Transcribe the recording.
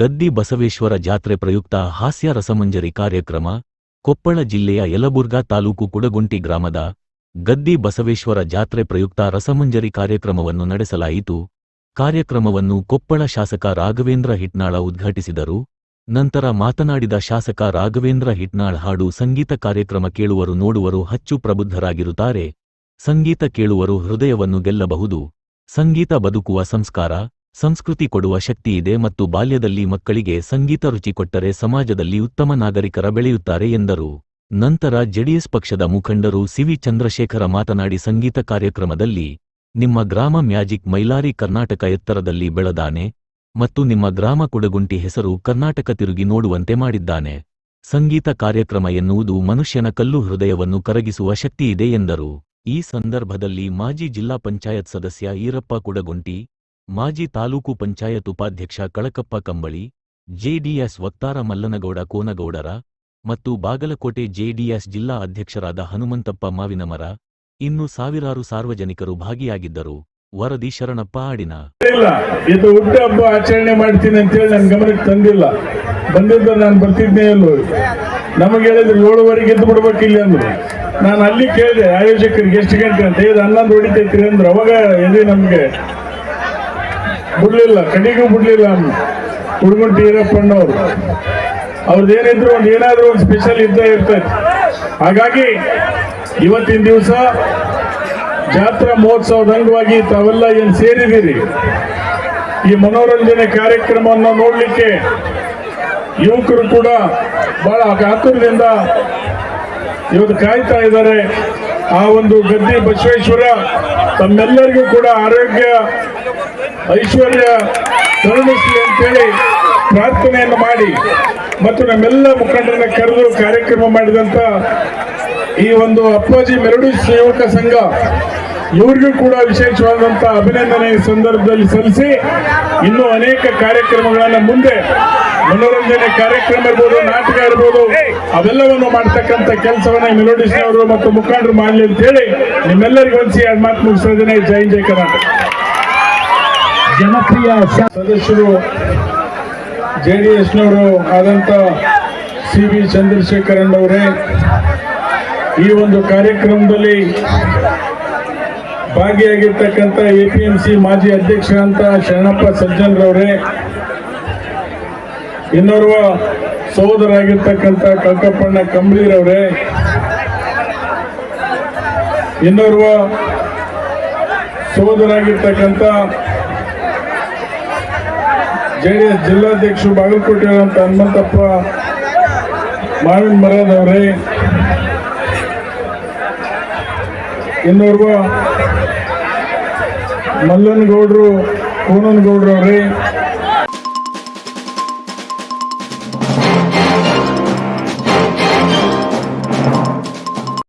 ಗದ್ದಿ ಬಸವೇಶ್ವರ ಜಾತ್ರೆ ಪ್ರಯುಕ್ತ ಹಾಸ್ಯ ರಸಮಂಜರಿ ಕಾರ್ಯಕ್ರಮ, ಕೊಪ್ಪಳ ಜಿಲ್ಲೆಯ ಯಲಬುರ್ಗಾ ತಾಲೂಕು ಕುಡಗುಂಟಿ ಗ್ರಾಮದ ಗದ್ದಿ ಬಸವೇಶ್ವರ ಜಾತ್ರೆ ಪ್ರಯುಕ್ತ ರಸಮಂಜರಿ ಕಾರ್ಯಕ್ರಮವನ್ನು ನಡೆಸಲಾಯಿತು. ಕಾರ್ಯಕ್ರಮವನ್ನು ಕೊಪ್ಪಳ ಶಾಸಕ ರಾಘವೇಂದ್ರ ಹಿಟ್ನಾಳ ಉದ್ಘಾಟಿಸಿದರು. ನಂತರ ಮಾತನಾಡಿದ ಶಾಸಕ ರಾಘವೇಂದ್ರ ಹಿಟ್ನಾಳ್, ಹಾಡು ಸಂಗೀತ ಕಾರ್ಯಕ್ರಮ ಕೇಳುವರು ನೋಡುವರು ಹಚ್ಚು ಪ್ರಬುದ್ಧರಾಗಿರುತ್ತಾರೆ. ಸಂಗೀತ ಕೇಳುವರು ಹೃದಯವನ್ನು ಗೆಲ್ಲಬಹುದು. ಸಂಗೀತ ಬದುಕುವ ಸಂಸ್ಕಾರ ಸಂಸ್ಕೃತಿ ಕೊಡುವ ಶಕ್ತಿಯಿದೆ ಮತ್ತು ಬಾಲ್ಯದಲ್ಲಿ ಮಕ್ಕಳಿಗೆ ಸಂಗೀತ ರುಚಿ ಕೊಟ್ಟರೆ ಸಮಾಜದಲ್ಲಿ ಉತ್ತಮ ನಾಗರಿಕರ ಬೆಳೆಯುತ್ತಾರೆ ಎಂದರು. ನಂತರ ಜೆಡಿಎಸ್ ಪಕ್ಷದ ಮುಖಂಡರು ಸಿವಿ ಚಂದ್ರಶೇಖರ ಮಾತನಾಡಿ ಸಂಗೀತ ಕಾರ್ಯಕ್ರಮದಲ್ಲಿ, ನಿಮ್ಮ ಗ್ರಾಮ ಮ್ಯಾಜಿಕ್ ಮೈಲಾರಿ ಕರ್ನಾಟಕ ಎತ್ತರದಲ್ಲಿ ಬೆಳೆದಾನೆ ಮತ್ತು ನಿಮ್ಮ ಗ್ರಾಮ ಕುಡಗುಂಟಿ ಹೆಸರು ಕರ್ನಾಟಕ ತಿರುಗಿ ನೋಡುವಂತೆ ಮಾಡಿದ್ದಾನೆ. ಸಂಗೀತ ಕಾರ್ಯಕ್ರಮ ಎನ್ನುವುದು ಮನುಷ್ಯನ ಕಲ್ಲು ಹೃದಯವನ್ನು ಕರಗಿಸುವ ಶಕ್ತಿಯಿದೆ ಎಂದರು. ಈ ಸಂದರ್ಭದಲ್ಲಿ ಮಾಜಿ ಜಿಲ್ಲಾ ಪಂಚಾಯತ್ ಸದಸ್ಯ ಈರಪ್ಪ ಕುಡಗುಂಟಿ ಮಾಜಿ ತಾಲೂಕು ಪಂಚಾಯತ್ ಉಪಾಧ್ಯಕ್ಷ ಕಳಕಪ್ಪ ಕಂಬಳಿ, ಜೆಡಿಎಸ್ ವಕ್ತಾರ ಮಲ್ಲನಗೌಡ ಕೋನಗೌಡರ ಮತ್ತು ಬಾಗಲಕೋಟೆ ಜೆಡಿಎಸ್ ಜಿಲ್ಲಾ ಅಧ್ಯಕ್ಷರಾದ ಹನುಮಂತಪ್ಪ ಮಾವಿನಮರ, ಇನ್ನು ಸಾವಿರಾರು ಸಾರ್ವಜನಿಕರು ಭಾಗಿಯಾಗಿದ್ದರು. ವರದಿ ಶರಣಪ್ಪ ಆಡಿನ ಇಲ್ಲ, ಇದು ಹುಟ್ಟು ಹಬ್ಬ ಆಚರಣೆ ಮಾಡ್ತೀನಿ ಅಂತೇಳಿ ನನ್ನ ಗಮನಕ್ಕೆ ತಂದಿಲ್ಲ. ಬಂದಿದ್ದ ನಾನು ಬರ್ತಿದ್ನೇ ಅಲ್ಲೋ ನಮಗೆ ಹೇಳಿದ್ರು ಏಳುವರೆಗೆ ಎದ್ದು ಬಿಡ್ಬೇಕು ಇಲ್ಲಿ ಅಂದ್ರು. ನಾನು ಅಲ್ಲಿ ಕೇಳಿದೆ, ಆಯೋಜಕರಿಗೆ ಎಷ್ಟು ಗಂಟೆ ಅಂತ. ಇದು ಹನ್ನೊಂದು ಅವಾಗ ಎದೆ ನಮಗೆ ಬಿಡ್ಲಿಲ್ಲ ಕಣ್ಣಿಗೂ ಬಿಡ್ಲಿಲ್ಲ ಹುಡುಗಂಟಿ ಈರಪ್ಪಣ್ಣವ್ರು ಅವ್ರದ್ದು ಏನಿದ್ರು ಒಂದು ಏನಾದ್ರೂ ಒಂದು ಸ್ಪೆಷಲ್ ಇದ್ದೇ ಇರ್ತದೆ. ಹಾಗಾಗಿ ಇವತ್ತಿನ ದಿವಸ ಜಾತ್ರಾ ಮಹೋತ್ಸವದ ಅಂಗವಾಗಿ ತಾವೆಲ್ಲ ಏನು ಸೇರಿದ್ದೀರಿ? ಈ ಮನೋರಂಜನೆ ಕಾರ್ಯಕ್ರಮವನ್ನು ನೋಡಲಿಕ್ಕೆ ಯುವಕರು ಕೂಡ ಬಹಳ ಕಾತುರದಿಂದ ಇವತ್ತು ಕಾಯ್ತಾ ಇದ್ದಾರೆ. ಆ ಒಂದು ಗದ್ದೆ ಬಸವೇಶ್ವರ ತಮ್ಮೆಲ್ಲರಿಗೂ ಕೂಡ ಆರೋಗ್ಯ, ಐಶ್ವರ್ಯ ಕರುಣಿಸಲಿ ಅಂತೇಳಿ ಪ್ರಾರ್ಥನೆಯನ್ನು ಮಾಡಿ ಮತ್ತು ನಮ್ಮೆಲ್ಲ ಮುಖಂಡರನ್ನ ಕರೆದು ಕಾರ್ಯಕ್ರಮ ಮಾಡಿದಂತ ಈ ಒಂದು ಅಪ್ಪಾಜಿ ಮೆರಡು ಸೇವಕ ಸಂಘ ಇವರಿಗೂ ಕೂಡ ವಿಶೇಷವಾದಂತ ಅಭಿನಂದನೆ ಸಂದರ್ಭದಲ್ಲಿ ಸಲ್ಲಿಸಿ ಇನ್ನೂ ಅನೇಕ ಕಾರ್ಯಕ್ರಮಗಳನ್ನು ಮುಂದೆ ಮನೋರಂಜನೆ ಕಾರ್ಯಕ್ರಮ ಇರ್ಬೋದು ನಾಟಕ ಇರ್ಬೋದು ಅವೆಲ್ಲವನ್ನು ಮಾಡ್ತಕ್ಕಂಥ ಕೆಲಸವನ್ನ ಮೆಲೋಡಿಸ್ನವರು ಮತ್ತು ಮುಖಂಡರು ಮಾಡಲಿ ಅಂತ ಹೇಳಿ ನಿಮ್ಮೆಲ್ಲರಿಗೂ ಒಂದು ಎರಡು ಮಾತು ಮುಗಿಸ್ತಾ ಇದ್ದೇನೆ ಜೈ ಜಯ ಕರ್ನಾಟಕ. ಜನಪ್ರಿಯ ಸದಸ್ಯರು ಜೆ ಡಿ ಎಸ್ನವರು ಆದಂತ ಸಿ ವಿ ಚಂದ್ರಶೇಖರನ್ ಅವರೇ ಈ ಒಂದು ಕಾರ್ಯಕ್ರಮದಲ್ಲಿ ಭಾಗಿಯಾಗಿರ್ತಕ್ಕಂಥ ಎ ಪಿ ಎಂ ಸಿ ಮಾಜಿ ಅಧ್ಯಕ್ಷರಂತ ಶರಣಪ್ಪ ಸಜ್ಜನ್ರವರೇ ಇನ್ನೋರ್ವ ಸಹೋದರಾಗಿರ್ತಕ್ಕಂಥ ಕಲ್ಕಪ್ಪಣ್ಣ ಕಂಬಳಿರವರೇ ಇನ್ನೋರ್ವ ಸಹೋದರಾಗಿರ್ತಕ್ಕಂಥ ಎಸ್ ಜಿಲ್ಲಾಧ್ಯಕ್ಷರು ಬಾಗಲಕೋಟೆ ಅಂತ ಹನುಮಂತಪ್ಪ, ಮಾವಿನ ಮರದವರೇ ಇನ್ನೋರ್ವ ಮಲ್ಲನಗೌಡರು ಕೋನನಗೌಡ್ರವ್ರೆ